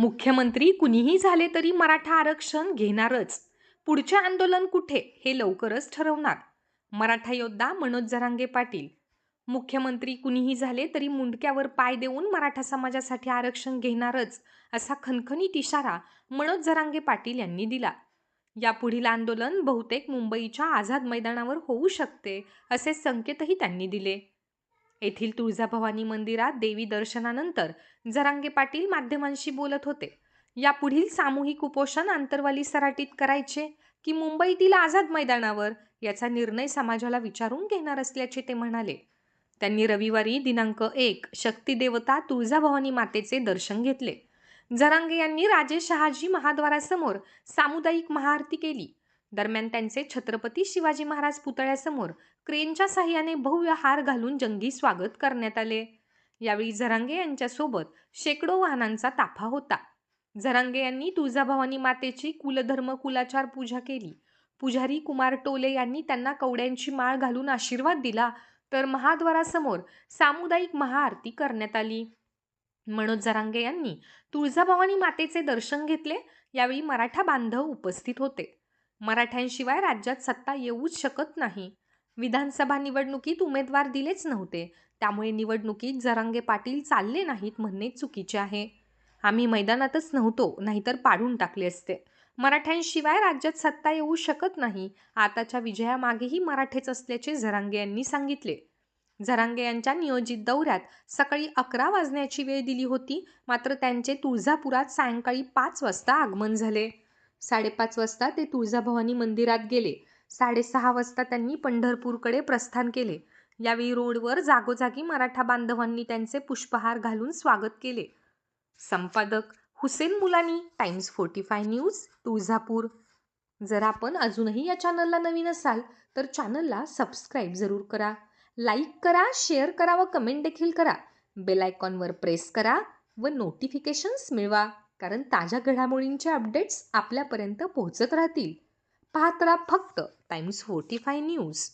मुख्यमंत्री कुणीही झाले तरी मराठा आरक्षण घेणारच. पुढचे आंदोलन कुठे हे लवकरच ठरवणार. मराठा योद्धा मनोज जरांगे पाटील. मुख्यमंत्री कुणीही झाले तरी मुंडक्यावर पाय देऊन मराठा समाजासाठी आरक्षण घेणारच असा खणखणीत इशारा मनोज जरांगे पाटील यांनी दिला. यापुढील आंदोलन बहुतेक मुंबईच्या आझाद मैदानावर होऊ शकते असे संकेतही त्यांनी दिले. येथील तुळजाभवानी मंदिरात देवी दर्शनानंतर जरांगे पाटील माध्यमांशी बोलत होते. यापुढील सामूहिक उपोषण आंतरवाली सराटीत करायचे की मुंबईतील आझाद मैदानावर याचा निर्णय समाजाला विचारून घेणार असल्याचे ते म्हणाले. त्यांनी रविवारी दिनांक एक शक्तिदेवता तुळजाभवानी मातेचे दर्शन घेतले. जरांगे यांनी राजे शहाजी महाद्वारासमोर सामुदायिक महाआरती केली. दरम्यान त्यांचे छत्रपती शिवाजी महाराज पुतळ्यासमोर क्रेनच्या साह्याने भव्य हार घालून जंगी स्वागत करण्यात आले. यावेळी झरांगे यांच्यासोबत शेकडो वाहनांचा ताफा होता. झरांगे यांनी तुळजाभवानी मातेची कुलधर्म कुलाचार पूजा केली. पुजारी कुमार टोले यांनी त्यांना कवड्यांची माळ घालून आशीर्वाद दिला तर महाद्वारासमोर सामुदायिक महाआरती करण्यात आली. मनोज जरांगे यांनी तुळजाभवानी मातेचे दर्शन घेतले यावेळी मराठा बांधव उपस्थित होते. मराठ्यांशिवाय राज्यात सत्ता येऊच शकत नाही. विधानसभा निवडणुकीत उमेदवार दिलेच नव्हते. त्यामुळे निवडणुकीत जरांगे पाटील चालले नाहीत म्हणणे चुकीचे आहे. आम्ही मैदानातच नव्हतो नाहीतर पाडून टाकले असते. मराठ्यांशिवाय राज्यात सत्ता येऊ शकत नाही. आताच्या विजयामागेही मराठेच असल्याचे झरांगे यांनी सांगितले. झरांगे यांच्या नियोजित दौऱ्यात सकाळी अकरा वाजण्याची वेळ दिली होती मात्र त्यांचे तुळजापुरात सायंकाळी पाच वाजता आगमन झाले. साडेपाच वाजता ते तुळजाभवानी मंदिरात गेले. साडेसहा वाजता त्यांनी पंढरपूरकडे प्रस्थान केले. यावेळी रोडवर जागोजागी मराठा बांधवांनी त्यांचे पुष्पहार घालून स्वागत केले. संपादक Hussain Mulani Times forty five news Tuljapur. जर आपण अजूनही या चॅनलला नवीन असाल तर चॅनलला सबस्क्राईब जरूर करा. लाईक करा शेअर करा व कमेंट देखील करा. बेल आयकॉनवर प्रेस करा व नोटिफिकेशन्स मिळवा. कारण ताज्या घडामोडींचे अपडेट्स आपल्यापर्यंत पोहोचत राहतील. पाहत राहा फक्त टाइम्स फोर्टी फाय न्यूज